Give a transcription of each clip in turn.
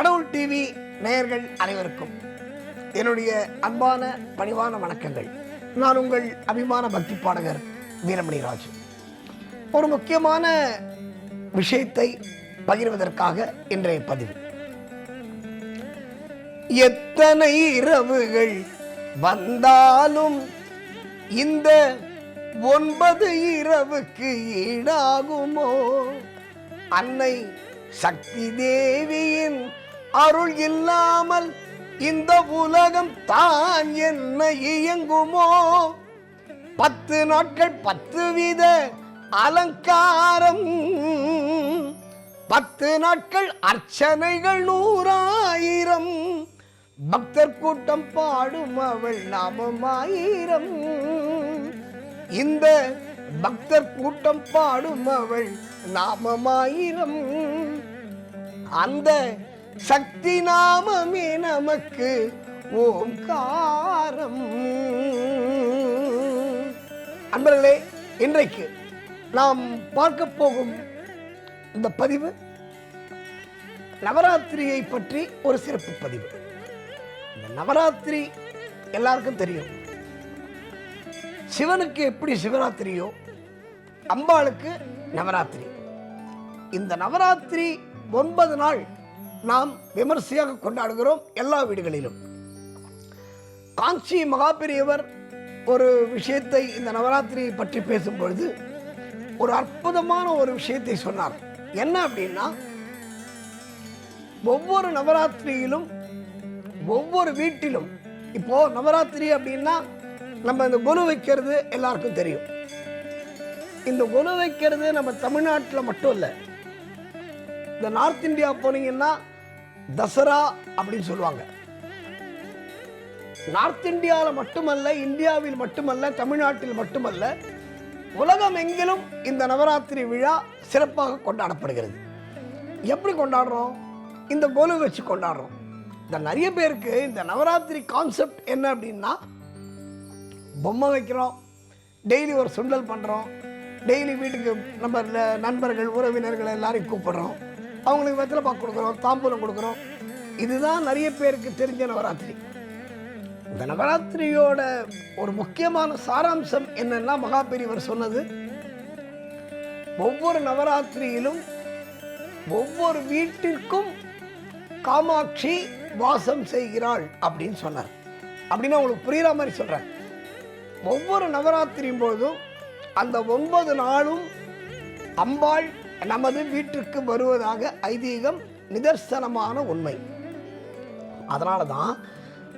கடவுள் டிவி நேயர்கள் அனைவருக்கும் என்னுடைய அன்பான பணிவான வணக்கங்கள். நான் உங்கள் அபிமான பக்தி பாடகர் வீரமணி ராஜு. ஒரு முக்கியமான விஷயத்தை பகிர்வதற்காக இன்றைய பதிவு. எத்தனை இரவுகள் வந்தாலும் இந்த ஒன்பது இரவுக்கு ஈடாகுமோ? அன்னை சக்தி தேவியின் அருள் இல்லாமல் இந்த உலகம் தான் என்ன இயங்குமோ? பத்து நாட்கள் பத்து வித அலங்காரம். பத்து நாட்கள் அர்ச்சனைகள் நூறாயிரம். பக்தர் கூட்டம் பாடும் அவள் நாமம் ஆயிரம் இந்த பக்தர் கூட்டம் பாடும் அவள் நாமமாயிரம். அந்த சக்தி நாமமே நமக்கு ஓம்காரம் அன்பர்களே இன்றைக்கு நாம் பார்க்க போகும் இந்த பதிவு நவராத்திரியை பற்றி ஒரு சிறப்பு பதிவு. இந்த நவராத்திரி எல்லாருக்கும் தெரியும். சிவனுக்கு எப்படி சிவராத்திரியோ அம்பாளுக்கு நவராத்திரி. இந்த நவராத்திரி ஒன்பது நாள் நாம் விமர்சையாக கொண்டாடுகிறோம் எல்லா வீடுகளிலும். காஞ்சி மகாபெரியவர் ஒரு விஷயத்தை இந்த நவராத்திரியை பற்றி பேசும்பொழுது ஒரு அற்புதமான ஒரு விஷயத்தை சொன்னார். என்ன அப்படின்னா ஒவ்வொரு நவராத்திரியிலும் ஒவ்வொரு வீட்டிலும் இப்போ நவராத்திரி அப்படின்னா நம்ம இந்த கொலு வைக்கிறது எல்லாருக்கும் தெரியும். இந்த கொலு வைக்கிறது நம்ம தமிழ்நாட்டில் மட்டும் இல்லை. இந்த நார்த் இந்தியா போனீங்கன்னா தசரா அப்படின்னு சொல்லுவாங்க. நார்த் இந்தியாவில் மட்டுமல்ல இந்தியாவில் மட்டுமல்ல தமிழ்நாட்டில் மட்டுமல்ல உலகம் எங்கிலும் இந்த நவராத்திரி விழா சிறப்பாக கொண்டாடப்படுகிறது. எப்படி கொண்டாடுறோம்? இந்த கொலு வச்சு கொண்டாடுறோம். இந்த நிறைய பேருக்கு இந்த நவராத்திரி கான்செப்ட் என்ன அப்படின்னா பொம்மை வைக்கிறோம் டெய்லி ஒரு சுண்டல் பண்ணுறோம் டெய்லி வீட்டுக்கு நம்ம நண்பர்கள் உறவினர்கள் எல்லாரையும் கூப்பிடுறோம். அவங்களுக்கு வெத்தலை பாக்கு கொடுக்குறோம் தாம்பூலம் கொடுக்குறோம். இதுதான் நிறைய பேருக்கு தெரிஞ்ச நவராத்திரி. இந்த நவராத்திரியோட ஒரு முக்கியமான சாராம்சம் என்னன்னா மகாபெரியவர் சொன்னது ஒவ்வொரு நவராத்திரியிலும் ஒவ்வொரு வீட்டிற்கும் காமாட்சி வாசம் செய்கிறாள் அப்படின்னு சொன்னார். அப்படின்னு அவங்களுக்கு புரியுற மாதிரி சொல்றேன். ஒவ்வொரு நவராத்திரியும் போதும் அந்த ஒன்பது நாளும் அம்பாள் நமது வீட்டிற்கு வருவதாக ஐதீகம் நிதர்சனமான உண்மை. அதனால தான்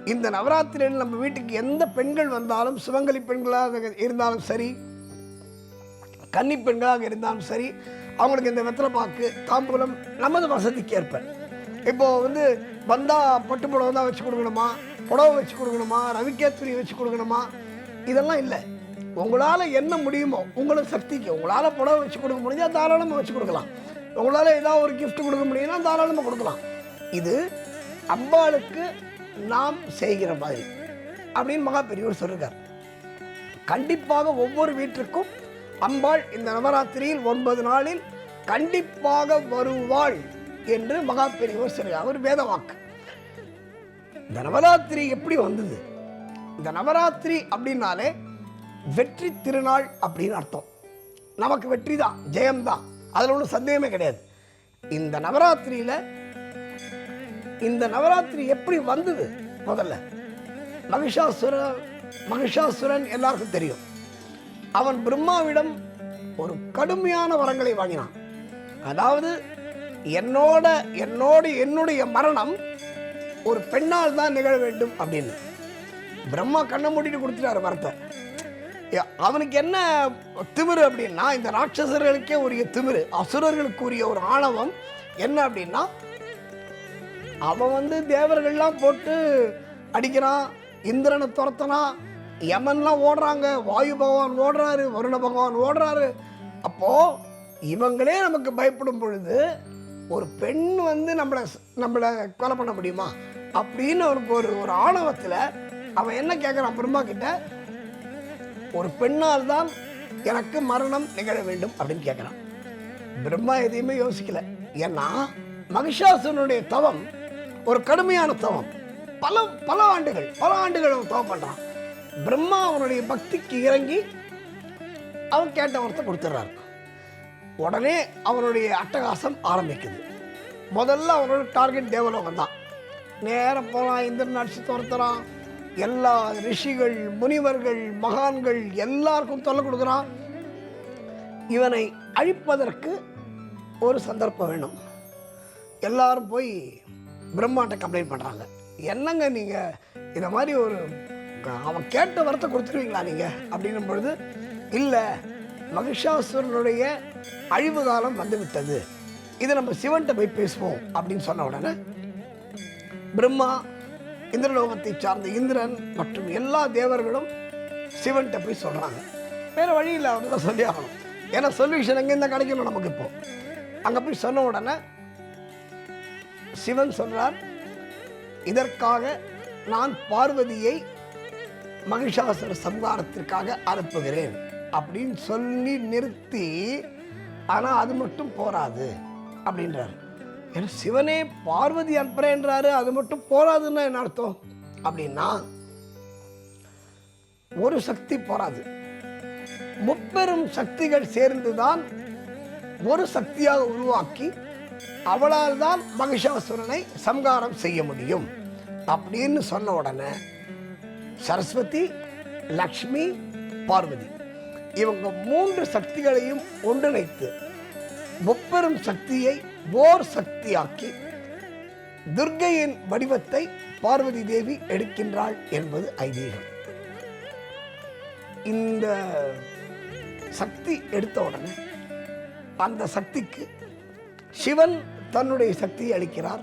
இந்த நவராத்திரியில் நம்ம வீட்டுக்கு எந்த பெண்கள் வந்தாலும் சிவங்கலி பெண்களாக இருந்தாலும் சரி கன்னி பெண்களாக இருந்தாலும் சரி அவங்களுக்கு இந்த வெத்தலை பாக்கு தாம்பூலம் நமது வசதிக்கு ஏற்ப. இப்போ வந்து வந்தால் பட்டு புடவை தான் வச்சு கொடுக்கணுமா புடவை வச்சு கொடுக்கணுமா ரவிக்கேத்திரி வச்சு கொடுக்கணுமா இதெல்லாம் இல்லை. உங்களால் என்ன முடியுமோ உங்களுக்கு சக்திக்கு உங்களால் புடவை வச்சு கொடுக்க முடிஞ்சால் தாராளமாக வச்சு கொடுக்கலாம். உங்களால் ஏதாவது ஒரு கிஃப்ட் கொடுக்க முடியும்னா தாராளமாக கொடுக்கலாம். இது அம்பாளுக்கு நாம் செய்கிற மாதிரி அப்படின்னு மகா பெரியவர் சொல்லிருக்கார். கண்டிப்பாக ஒவ்வொரு வீட்டிற்கும் அம்பாள் இந்த நவராத்திரியில் ஒன்பது நாளில் கண்டிப்பாக வருவாள் என்று மகா பெரியவர் சொல்கிறார் அவர் வேத வாக்கு. இந்த நவராத்திரி எப்படி வந்தது? இந்த நவராத்திரி அப்படின்னாலே வெற்றி திருநாள் அப்படின்னு அர்த்தம். நமக்கு வெற்றி தான் ஜெயம்தான் அதில் ஒன்றும் சந்தேகமே கிடையாது. இந்த நவராத்திரியில் இந்த நவராத்திரி எப்படி வந்தது? முதல்ல மகிஷாசுர மகிஷாசுரன் எல்லாருக்கும் தெரியும். அவன் பிரம்மாவிடம் ஒரு கடுமையான வரங்களை வாங்கினான். அதாவது என்னோட என்னோட என்னுடைய மரணம் ஒரு பெண்ணால் தான் நிகழ வேண்டும் அப்படின்னு. பிரம்மா கண்ணை மூடிட்டு கொடுத்துட்டாரு வரத்தை அவனுக்கு என்ன திமிரு அப்படின்னா இந்த ராட்சசர்களுக்கே உரிய திமிரு அசுரர்களுக்கு உரிய ஒரு ஆணவம் என்ன அப்படின்னா அவன் வந்து தேவர்கள்லாம் போட்டு அடிக்கிறான் இந்திரனை துரத்தனா யமன்லாம் ஓடுறாங்க வாயு பகவான் ஓடுறாரு வருண பகவான் ஓடுறாரு. அப்போது இவங்களே நமக்கு பயப்படும் பொழுது ஒரு பெண் வந்து நம்மளை நம்மளை கொலை பண்ண முடியுமா? அப்படின்னு அவனுக்கு ஒரு ஒரு ஆணவத்தில் அவன் என்ன கேட்குறான் பிரம்மா கிட்ட ஒரு பெண்ணால் தான் எனக்கு மரணம் நிகழ வேண்டும் அப்படின்னு கேட்குறான் பிரம்மா எதையுமே யோசிக்கல. ஏன்னா மகிஷாசுனுடைய தவம் ஒரு கடுமையான தவம். பல பல ஆண்டுகள் பல ஆண்டுகள் அவன் தவம் பண்ணுறான் பிரம்மா அவனுடைய பக்திக்கு இறங்கி அவன் கேட்ட வரத்தை கொடுத்துட்றாரு உடனே அவனுடைய அட்டகாசம் ஆரம்பிக்குது. முதல்ல அவனோட டார்கெட் தேவலோகம் தான் நேரம் போகிறான் இந்திரன் அடிச்சு துரத்துறான். எல்லா ரிஷிகள் முனிவர்கள் மகான்கள் எல்லாருக்கும் தொல்லை கொடுக்குறான். இவனை அழிப்பதற்கு ஒரு சந்தர்ப்பம் வேணும். எல்லாரும் போய் பிரம்மாட்ட கம்ப்ளைண்ட் பண்ணுறாங்க என்னங்க நீங்கள் இந்த மாதிரி ஒரு அவன் கேட்ட வரத்தை கொடுத்துருவீங்களா நீங்கள் அப்படின்னும் பொழுது இல்லை மகிஷாசுரனுடைய அழிவு காலம் வந்துவிட்டது. இதை நம்ம சிவன்கிட்ட போய் பேசுவோம். அப்படின்னு சொன்ன உடனே பிரம்மா இந்திரலோகத்தை சார்ந்த இந்திரன் மற்றும் எல்லா தேவர்களும் சிவன்கிட்ட போய் சொல்கிறாங்க வேறு வழி இல்லை அவங்க தான் சொல்லி ஆகணும். ஏன்னா சொல்யூஷன் எங்கேருந்து கிடைக்கணும் நமக்கு இப்போ. அங்கே போய் சொன்ன உடனே சிவன் சொல்கிறார் இதற்காக நான் பார்வதியை மகிஷாசுர சம்ஹாரத்திற்காக அனுப்புகிறேன். அப்படின்னு சொல்லி நிறுத்தி ஆனால் அது மட்டும் போராது அப்படின்றார். ஏன்னா சிவனே பார்வதி அற்பறேன்றாரு அது மட்டும் போராதுன்னா என்ன அர்த்தம்? அப்படின்னா ஒரு சக்தி போராது. முப்பெரும் சக்திகள் சேர்ந்துதான் ஒரு சக்தியாக உருவாக்கி அவளால் தான் மகிஷாசுரனை சம்காரம் செய்ய முடியும். அப்படின்னு சொன்ன உடனே சரஸ்வதி லக்ஷ்மி பார்வதி இவங்க மூன்று சக்திகளையும் ஒன்றிணைத்து முப்பெரும் சக்தியை ஓர் சக்தியாக்கி துர்கையின் வடிவத்தை பார்வதி தேவி எடுக்கின்றாள் என்பது ஐதீகம். இந்த சக்தி எடுத்த உடனே அந்த சக்திக்கு சிவன் தன்னுடைய சக்தியை அளிக்கிறார்.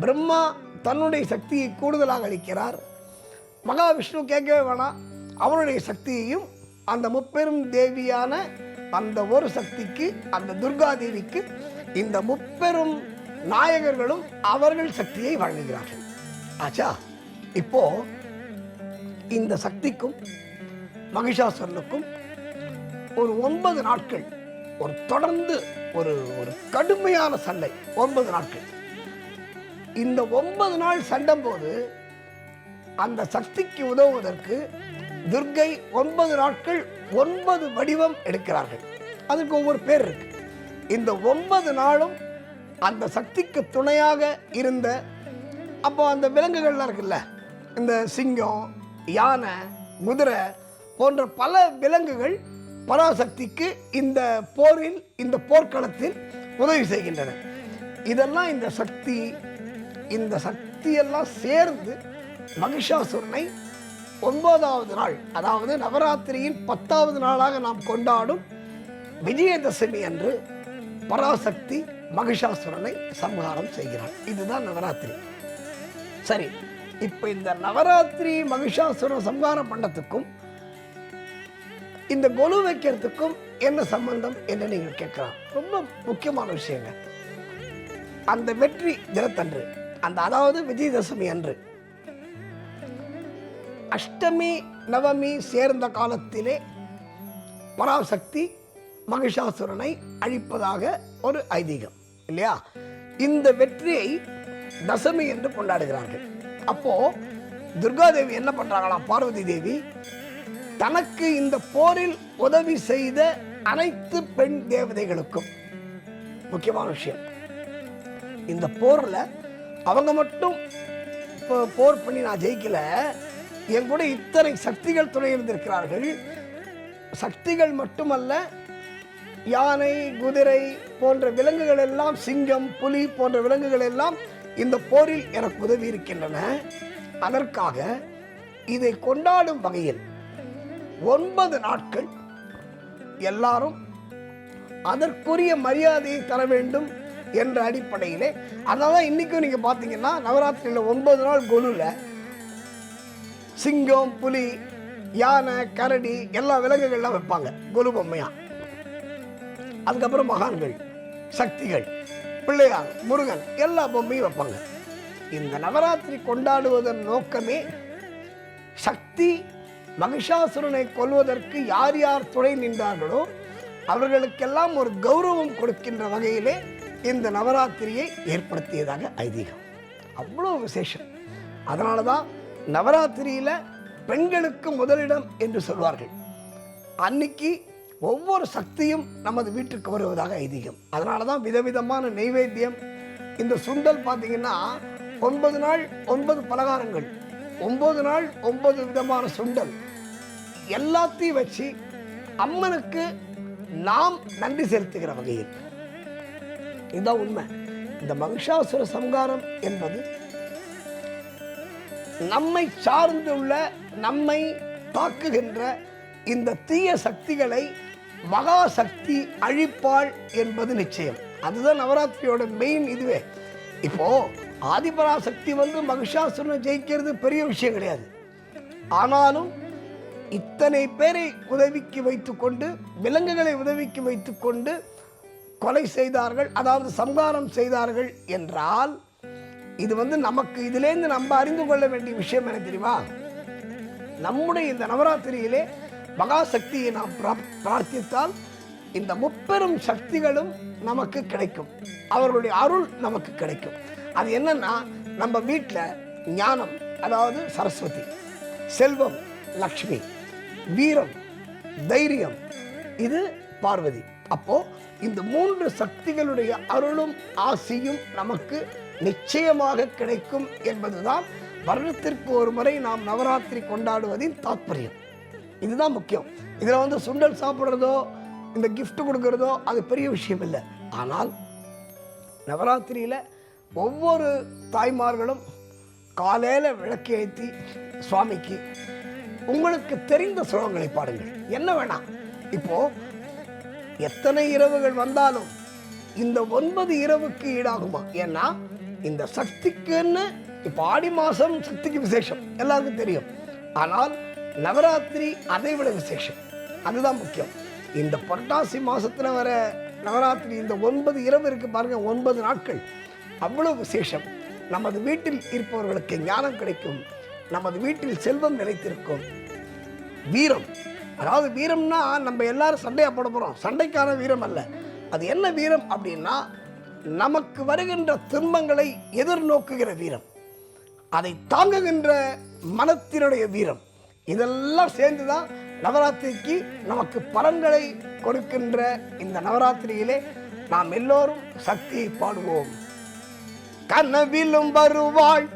பிரம்மா தன்னுடைய சக்தியை கூடுதலாக அளிக்கிறார். மகாவிஷ்ணு கேட்கவே வேணாம். அவனுடைய சக்தியையும் அந்த முப்பெரும் தேவியான அந்த ஒரு சக்திக்கு அந்த துர்காதேவிக்கு இந்த முப்பெரும் நாயகர்களும் அவர்கள் சக்தியை வழங்குகிறார்கள். ஆச்சா? இப்போ இந்த சக்திக்கும் மகிஷாசுரனுக்கும் ஒரு ஒன்பது நாட்கள் ஒரு தொடர்ந்து ஒரு ஒரு கடுமையான சண்டை ஒன்பது நாட்கள். இந்த ஒன்பது நாள் சண்டை போது அந்த சக்திக்கு உதவுவதற்கு துர்க்கை ஒன்பது நாட்கள் ஒன்பது வடிவம் எடுக்கிறார்கள். அதுக்கு ஒவ்வொரு பேர் இருக்கு. இந்த ஒன்பது நாளும் அந்த சக்திக்கு துணையாக இருந்த அப்போ அந்த விலங்குகள்லாம் இருக்குல்ல இந்த சிங்கம் யானை குதிரை போன்ற பல விலங்குகள் பராசக்திக்கு இந்த போரில் இந்த போர்க்களத்தில் உதவி செய்கின்றன. இதெல்லாம் இந்த சக்தி இந்த சக்தியெல்லாம் சேர்ந்து மகிஷாசுரனை ஒன்பதாவது நாள் அதாவது நவராத்திரியின் பத்தாவது நாளாக நாம் கொண்டாடும் விஜயதசமி அன்று பராசக்தி மகிஷாசுரனை சம்ஹாரம் செய்கிறாள் இதுதான் நவராத்திரி. சரி இப்போ இந்த நவராத்திரி மகிஷாசுரன் சம்ஹாரம் பண்ணத்துக்கும் இந்த கொலு வைக்கிறதுக்கும் என்ன சம்பந்தம் என்று நீங்கள் கேட்கலாம். ரொம்ப முக்கியமான விஷயங்க. அந்த வெற்றி தினத்தன்று அந்த அதாவது விஜயதசமி அன்று அஷ்டமி நவமி சேர்ந்த காலத்திலே பராசக்தி மகிஷாசுரனை அழிப்பதாக ஒரு ஐதீகம் இல்லையா? இந்த வெற்றியை தசமி என்று கொண்டாடுகிறார்கள். அப்போ துர்காதேவி என்ன பண்றாங்களாம்? பார்வதி தேவி தனக்கு இந்த போரில் உதவி செய்த அனைத்து பெண் தேவதைகளுக்கும் முக்கியமான விஷயம் இந்த போர்ல அவங்க மட்டும் இப்போ போர் பண்ணி நான் ஜெயிக்கல என் கூட இத்தனை சக்திகள் துணை இருந்திருக்கிறார்கள். சக்திகள் மட்டுமல்ல யானை குதிரை போன்ற விலங்குகள் எல்லாம் சிங்கம் புலி போன்ற விலங்குகள் எல்லாம் இந்த போரில் எனக்கு உதவி இருக்கின்றன. அதற்காக இதை கொண்டாடும் வகையில் ஒன்பது நாட்கள் எல்லாரும் அதற்குரிய மரியாதையை தர வேண்டும் என்ற அடிப்படையிலே. அதனால இன்னைக்கும் நீங்க பார்த்தீங்கன்னா நவராத்திரியில் ஒன்பது நாள் கொலுல சிங்கம் புலி யானை கரடி எல்லா விலங்குகள்லாம் வைப்பாங்க. குரு பொம்மையா அதுக்கப்புறம் மகான்கள் சக்திகள் பிள்ளையார் முருகன் எல்லா பொம்மையும் வைப்பாங்க. இந்த நவராத்திரி கொண்டாடுவதன் நோக்கமே சக்தி மகிஷாசுரனை கொல்வதற்கு யார் யார் துணை நின்றார்களோ அவர்களுக்கெல்லாம் ஒரு கௌரவம் கொடுக்கின்ற வகையிலே இந்த நவராத்திரியை ஏற்படுத்தியதாக ஐதீகம். அவ்வளோ விசேஷம். அதனால தான் நவராத்திரியில் பெண்களுக்கு முதலிடம் என்று சொல்வார்கள். அன்னைக்கு ஒவ்வொரு சக்தியும் நமது வீட்டுக்கு வருவதாக ஐதீகம். அதனால தான் விதவிதமான நெய்வேத்தியம் இந்த சுண்டல் பார்த்தீங்கன்னா ஒன்பது நாள் ஒன்பது பலகாரங்கள். ஒன்பது நாள் ஒன்பது விதமான சுண்டல். எல்லாத்தையும் வச்சு அம்மனுக்கு நாம் நன்றி செலுத்துகிற வகையில். இதுதான் உண்மை. இந்த மகிஷாசுர சம்காரம் என்பது நம்மை சார்ந்துள்ள நம்மை தாக்குகின்ற இந்த தீய சக்திகளை மகா சக்தி அழிப்பாள் என்பது நிச்சயம். அதுதான் நவராத்திரியோட மெயின் இதுவே. இப்போ ஆதிபராசக்தி வந்து மகிஷாசுரனை ஜெயிக்கிறது பெரிய விஷயம் கிடையாது. ஆனாலும் இத்தனை பேரை உதவிக்கு வைத்துக்கொண்டு விலங்குகளை உதவிக்கு வைத்துக்கொண்டு கொலை செய்தார்கள் அதாவது சம்ஹாரம் செய்தார்கள் என்றால் இது வந்து நமக்கு இதுலேருந்து நம்ம அறிந்து கொள்ள வேண்டிய விஷயம் என்ன தெரியுமா? நம்முடைய இந்த நவராத்திரியிலே மகாசக்தியை நாம் பிரார்த்தித்தால் இந்த முப்பெரும் சக்திகளும் நமக்கு கிடைக்கும். அவர்களுடைய அருள் நமக்கு கிடைக்கும். அது என்னன்னா நம்ம வீட்டில் ஞானம் அதாவது சரஸ்வதி செல்வம் லக்ஷ்மி வீரம் தைரியம் இது பார்வதி. அப்போ இந்த மூன்று சக்திகளுடைய அருளும் ஆசியும் நமக்கு நிச்சயமாக கிடைக்கும் என்பதுதான் வருடத்திற்கு ஒரு முறை நாம் நவராத்திரி கொண்டாடுவதின் தாற்பயம் இதுதான் முக்கியம். இதில் வந்து சுண்டல் சாப்பிட்றதோ இந்த கிஃப்ட் கொடுக்கறதோ அது பெரிய விஷயம் இல்லை. ஆனால் நவராத்திரியில் ஒவ்வொரு தாய்மார்களும் காலையில் விளக்கு ஏற்றி சுவாமிக்கு உங்களுக்கு தெரிந்த ஸ்லோகங்களை பாடுங்கள். என்ன வேணாம். இப்போது எத்தனை இரவுகள் வந்தாலும் இந்த ஒன்பது இரவுக்கு ஈடாகுமா? ஏன்னா இந்த சக்திக்குன்னு இப்போ ஆடி மாதம் சக்திக்கு விசேஷம். எல்லாருக்கும் தெரியும். ஆனால் நவராத்திரி அதை விட விசேஷம். அதுதான் முக்கியம். இந்த புரட்டாசி மாதத்தில் வர நவராத்திரி இந்த ஒன்பது இரவு இருக்குது பாருங்க ஒன்பது நாட்கள். அவ்வளோ விசேஷம். நமது வீட்டில் இருப்பவர்களுக்கு ஞானம் கிடைக்கும். நமது வீட்டில் செல்வம் நிலைத்திருக்கும். வீரம். அதாவது வீரம்னா நம்ம எல்லாரும் சண்டையாக போட போகிறோம் சண்டைக்கான வீரம் அல்ல. அது என்ன வீரம் அப்படின்னா நமக்கு வருகின்ற துன்பங்களை எதிர்நோக்குகிற வீரம் அதை தாங்குகின்ற மனத்தினுடைய வீரம் இதெல்லாம் சேர்ந்து தான் நவராத்திரிக்கு நமக்கு பலன்களை கொடுக்கின்ற இந்த நவராத்திரியிலே நாம் எல்லோரும் சக்தியை பாடுவோம். கனவிலும் வருவாள்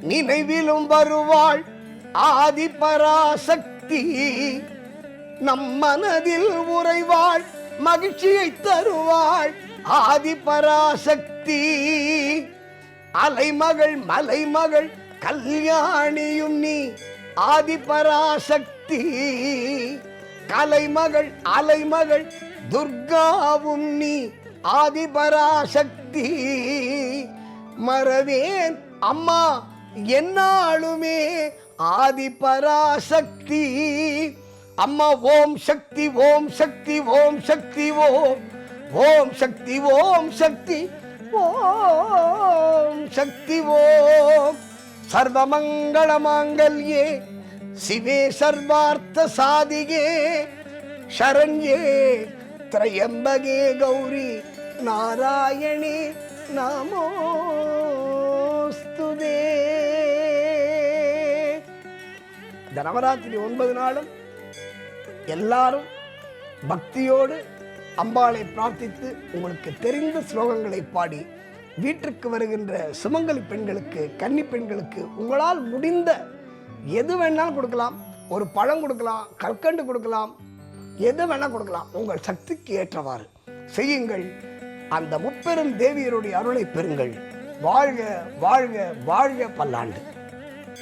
நினைவிலும் வருவாள் ஆதி பராசக்தி நம் மனதில் உறைவாள் மகிழ்ச்சியை தருவாள். ஆதி பராசக்தி அலைமகள் மலைமகள் கல்யாணியும் நீ. ஆதி பராசக்தி கலைமகள் அலைமகள் துர்காவும் நீ. ஆதி பராசக்தி மறவேன் அம்மா என்னாலுமே ஆதி பராசக்தி அம்மா ஓம் சக்தி ஓம் சக்தி ஓம் சக்தி ஓம். ஓம் சக்தி ஓம் சக்தி ஓம் சக்தி ஓம். சர்வமங்கள மாங்கல்யே சிவே சர்வார்த்த சாதிகே ஷரண்யே திரையம்பகே கௌரி நாராயணே நமோஸ்துதே. இந்த நவராத்திரி ஒன்பது நாளும் எல்லாரும் பக்தியோடு அம்பாளை பிரார்த்தித்து உங்களுக்கு தெரிந்த ஸ்லோகங்களை பாடி வீட்டிற்கு வருகின்ற சுமங்கலி பெண்களுக்கு கன்னி பெண்களுக்கு உங்களால் முடிந்த எது வேணாலும் கொடுக்கலாம். ஒரு பழம் கொடுக்கலாம் கற்கண்டு கொடுக்கலாம் எது வேணால் கொடுக்கலாம். உங்கள் சக்திக்கு ஏற்றவாறு செய்யுங்கள். அந்த முப்பெரும் தேவியருடைய அருளை பெறுங்கள். வாழ்க வாழ்க வாழ்க பல்லாண்டு.